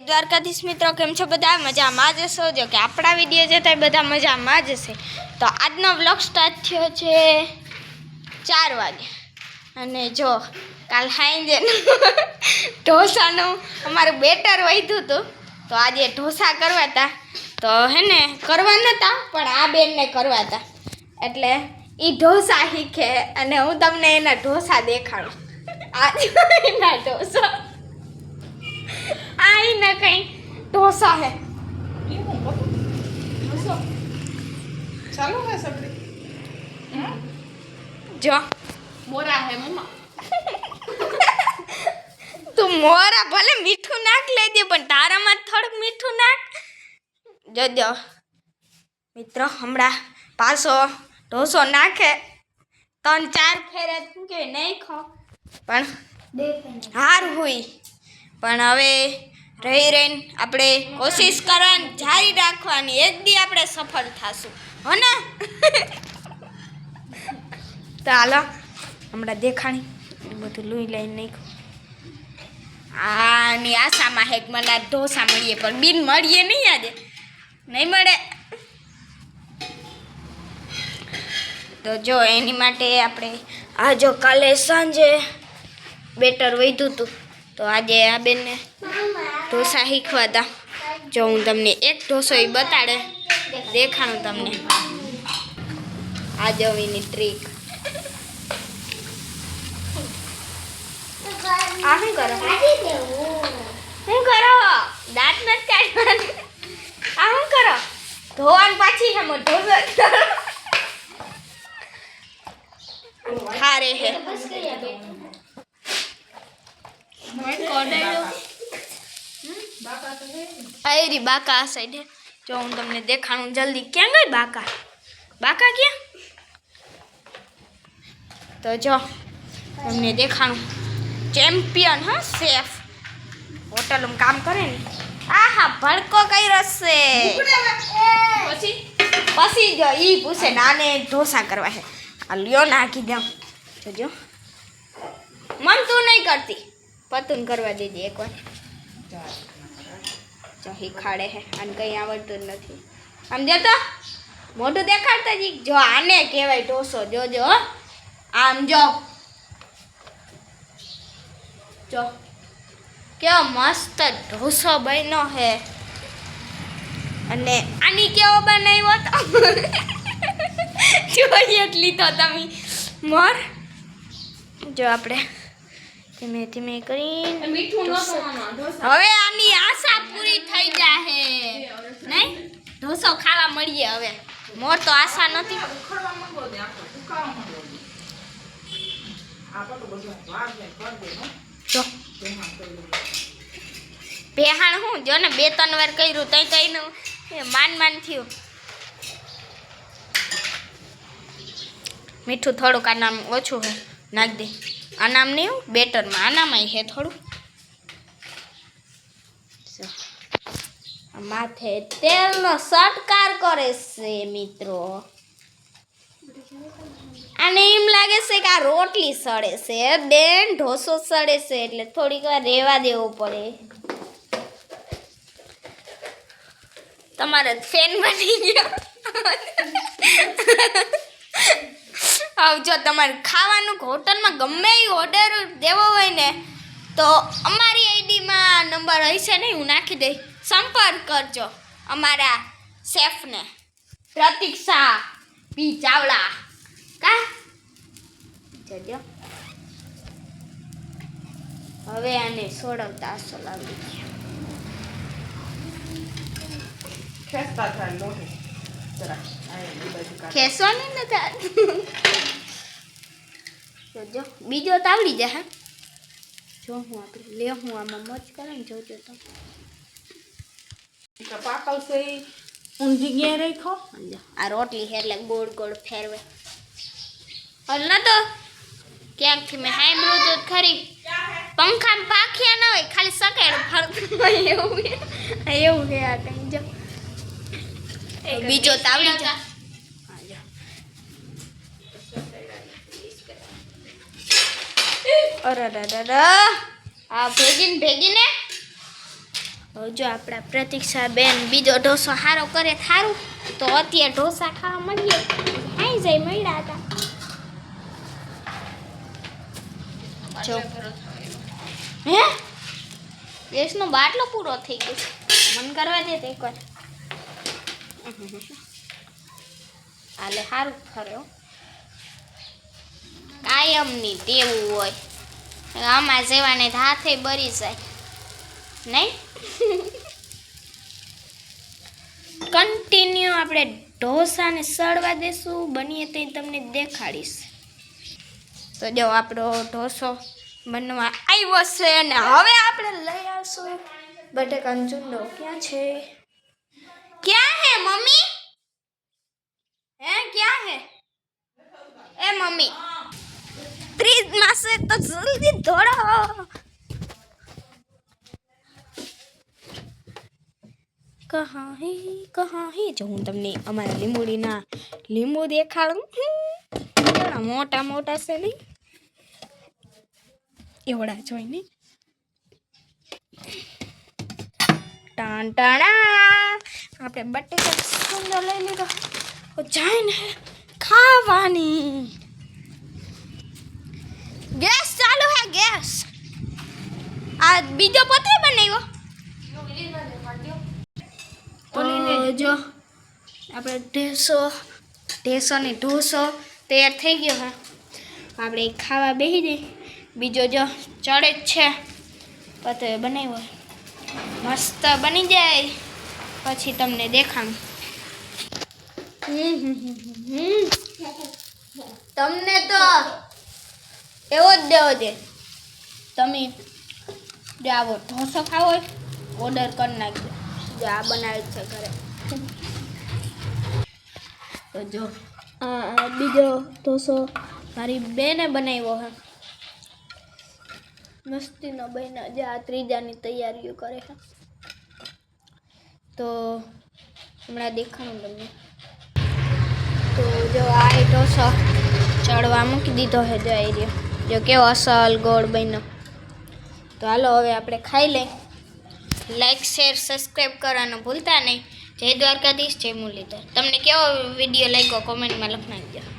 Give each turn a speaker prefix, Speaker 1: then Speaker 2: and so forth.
Speaker 1: દ્વારકાધીશ મિત્રો, કેમ છો? બધા મજામાં જ હશો? જો કે આપણા વીડિયો જોતા બધા મજામાં જ હશે. તો આજનો વ્લોગ સ્ટાર્ટ થયો છે ચાર વાગે. અને જો, કાલ સાંજે ઢોસાનું અમારું બેટર વધ્યું હતું. તો આજે ઢોસા કરવા હતા. તો હે ને, કરવા નહોતા પણ આ બેનને કરવા હતા. એટલે એ ઢોસા શીખે. અને હું તમને એના ઢોસા દેખાડું. આજે એના ઢોસા. न कहीं डोसा है
Speaker 2: ચાલુ હે સગડી
Speaker 1: जो
Speaker 2: મોરા હે મમ્મા
Speaker 1: તું મોરા ભલે મીઠું નાખ લેજે પણ તારામાં થોડુંક મીઠું નાખ જોજો મિત્રો હમણાં પાછો ઢોસો નાખે ત્રણ ચાર ફેરે શું કે નહીં ખો પણ હાર હોય પણ હવે રહી રહીને આપણે કોશિશ કરવાની, જારી રાખવાની. એક દી આપણે સફળ થાશું. હો ને? તો હાલો, હમણાં દેખાણી. બધું લઈ લઈને નાખ્યું. આની આશામાં હેક મને ઢોસા મળીએ, પણ બિન મળીએ નહીં આજે. નહીં મળે. તો જો, એની માટે આપણે, આ જો કાલે સાંજે બેટર વધ્યું હતું. તો આજે આ બેનને ઢોસા શીખવા હતા જો હું તમને એક ઢોસો એ બતાડે દેખાણું તમને. આ જો એની ટ્રીક આ શું કરો? શું કરો? દાંત નથી કાઢવાનું. આ શું કરો? ધોવાનું પાછી હે મો ઢોસો ખારે હે આયરી બાકા આ સાઈડ હે. જો હું તમને દેખાણું જલ્દી ક્યાં ગઈ બાકા? બાકા ક્યાં? તો જો તમને દેખાણું. ચેમ્પિયન હા શેફ હોટલમાં કામ કરે ને. આહા ભડકો કઈ રસશે
Speaker 2: પછી?
Speaker 1: પછી જો ઈ પૂછે નાને ઢોસા કરવા છે. આ લ્યો નાખી દઉં જોજો મન તું નહીં કરતી. પતુન કરવા દેજે એકવાર. જો ખાડે હે, આને કંઈ આવડતું નથી. આમ જો તો? મોઢું દેખાડતા જી જો આને કહેવાય ઢોસો જોજો આમ જો. જો. કેવો મસ્ત ઢોસો બન્યો હે. અને આની કેવો બનાવ્યો તો? જોઈએ એટલી તો તમે. મોર. જો આપણે ધીમે ધીમે કરી
Speaker 2: મીઠું ન
Speaker 1: હવે આની આશા પૂરી થઈ જાહે. નહીં? ઢોસો ખાવા મળીએ હવે. મોર તો આશા નથી.
Speaker 2: આ દે હો
Speaker 1: જો. હું? ને બે ત્રણ વાર કર્યું તઈ તઈનું એ માન માન થયું. મીઠું થોડુંક આનામ ઓછું હે નાખ દે. આનામ હું, બેટરમાં. આનામાં હે થોડું. માથે તેલ તેલનો સટકાર કરે છે મિત્રો. અને એમ લાગે છે કે આ રોટલી સડે છે. બેન, ઢોસો સડે છે એટલે થોડીક વાર રહેવા દેવો પડે. તમારે ફેન બની ગયો. જો તમારે ખાવાનું હોટલમાં ગમે એ ઓર્ડર દેવો હોય ને તો અમારી આઈડીમાં નંબર હશે નહીં હું નાખી દઈ સંપર્ક કરજો અમારા શેફને પ્રતિક શાહ પી ચાવડા. કા? જજો હવે આને સોડવતા આસો લાવી ગયા
Speaker 2: ખેંચતા થાય આ એ બાજુ
Speaker 1: તો આવડી જાય હા. જો હું આપણે લે હું આમાં મજ કરે ને જોજો તો
Speaker 2: તો પાકલ ઈ? ઊંધી ગયા રાખો
Speaker 1: જો, આ રોટલી છે એટલે ગોળ ગોળ ફેરવે. હલ ના તો. ક્યાંકથી મેં સાંભળ્યું તો ખરી. પંખામાં પાખ્યા ના હોય ખાલી સકેડ ફરતું હોય એવું એવું છે આ કંઈ જો. બીજો તાવડી જા જાય. અરે આ ભેગી ને ભેગી ને હવે જો આપણા પ્રતીક્ષા બેન બીજો ઢોસો સારો કરે સારું તો અત્યારે ઢોસા ખાવા મળીએ આઈ જાય મળ્યા હતા. જો. હે? ગેસનો બાટલો પૂરો થઈ ગયો મન કરવા દે એક એકવાર. હાલે સારું ખરે. કાયમની તેવું હોય. આમાં જેવાને હાથે બરી જાય. નહીં? કન્ટિન્યુ આપણે ઢોસાને સળવા દેશું. બનીએ તે તમને દેખાડીશ. તો જો આપણો ઢોસો બનવા આવ્યો છે અને હવે આપણે લઈ આવશું. બટેકાનો ચૂંડો ક્યાં છે? ક્યાં હે મમ્મી? હે ક્યાં હે? એ મમ્મી. ફ્રીજમાં છે તો જલ્દી દોડો. કહા હે કહા હે જો હું તમને અમારા લીંબુડીના લીંબુ દેખાડું. હમ, મોટા મોટા છે નહીં એવડા જોઈ નહીં ટાણ ટાણા. આપણે બટેકા સુંદર લઈ લીધો. જાય ને ખાવાની. આ બીજો પતરી બનાવ્યો? તો જો આપણે ઢેસો ઢેસો ને ઢોસો તૈયાર થઈ ગયો હા આપણે ખાવા બેસી જઈએ બીજો જો ચડે જ છે. પતરે બનાવ્યો. મસ્ત બની જાય. પછી તમને દેખાડું. તમને તો એવો જ દેવો છે. તમે જો આવો ઢોસો ખાવો હોય ઓર્ડર કરી નાખજો. જો આ બનાવે છે ઘરે. તો જો આ આ બીજો ઢોસો મારી બેને બનાવ્યો હે. મસ્તીનો બહેના જે આ ત્રીજાની તૈયારીઓ કરે છે. તો હમણાં દેખાણું તમને. તો જો આ એ ઢોસો ચડવા મૂકી દીધો છે જો એ રહ્યો. જો કેવો અસલ ગોળ બન્યો. તો હાલો, હવે આપણે ખાઈ લઈ લાઈક શેર સબસ્ક્રાઈબ કરવાનું ભૂલતા નહીં. જય દ્વારકાધીશ, જય મુરલીધર. તમને કેવો વીડિયો લાગ્યો? કોમેન્ટમાં લખી નાખજો.